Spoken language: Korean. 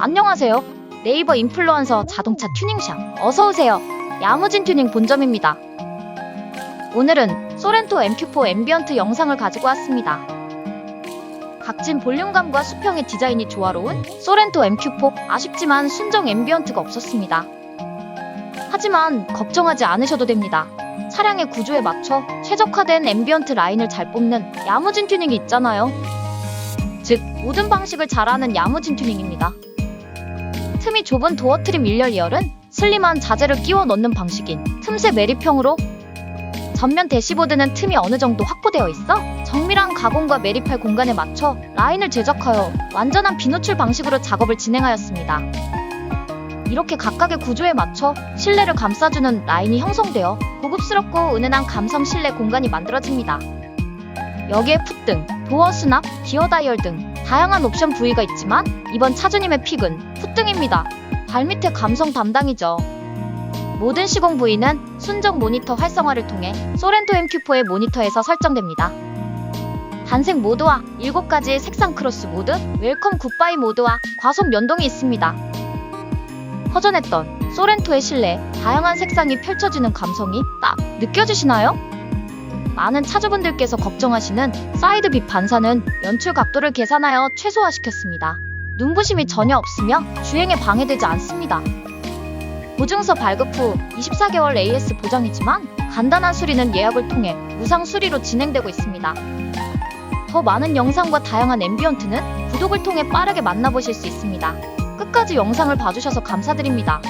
안녕하세요. 네이버 인플루언서 자동차 튜닝샵 어서오세요. 야무진 튜닝 본점입니다. 오늘은 소렌토 MQ4 앰비언트 영상을 가지고 왔습니다. 각진 볼륨감과 수평의 디자인이 조화로운 소렌토 MQ4 아쉽지만 순정 앰비언트가 없었습니다. 하지만 걱정하지 않으셔도 됩니다. 차량의 구조에 맞춰 최적화된 앰비언트 라인을 잘 뽑는 야무진 튜닝이 있잖아요. 즉 모든 방식을 잘하는 야무진 튜닝입니다. 틈이 좁은 도어 트림 1열 2열은 슬림한 자재를 끼워 넣는 방식인 틈새 매립형으로 전면 대시보드는 틈이 어느 정도 확보되어 있어 정밀한 가공과 매립할 공간에 맞춰 라인을 제작하여 완전한 비노출 방식으로 작업을 진행하였습니다. 이렇게 각각의 구조에 맞춰 실내를 감싸주는 라인이 형성되어 고급스럽고 은은한 감성 실내 공간이 만들어집니다. 여기에 풋등, 도어 수납, 기어 다이얼 등 다양한 옵션 부위가 있지만 이번 차주님의 픽은 풋등입니다. 발밑의 감성 담당이죠. 모든 시공 부위는 순정 모니터 활성화를 통해 소렌토 MQ4의 모니터에서 설정됩니다. 단색 모드와 7가지의 색상 크로스 모드, 웰컴 굿바이 모드와 과속 연동이 있습니다. 허전했던 소렌토의 실내 다양한 색상이 펼쳐지는 감성이 딱 느껴지시나요? 많은 차주분들께서 걱정하시는 사이드 빛 반사는 연출 각도를 계산하여 최소화시켰습니다. 눈부심이 전혀 없으며 주행에 방해되지 않습니다. 보증서 발급 후 24개월 AS 보장이지만 간단한 수리는 예약을 통해 무상 수리로 진행되고 있습니다. 더 많은 영상과 다양한 앰비언트는 구독을 통해 빠르게 만나보실 수 있습니다. 끝까지 영상을 봐주셔서 감사드립니다.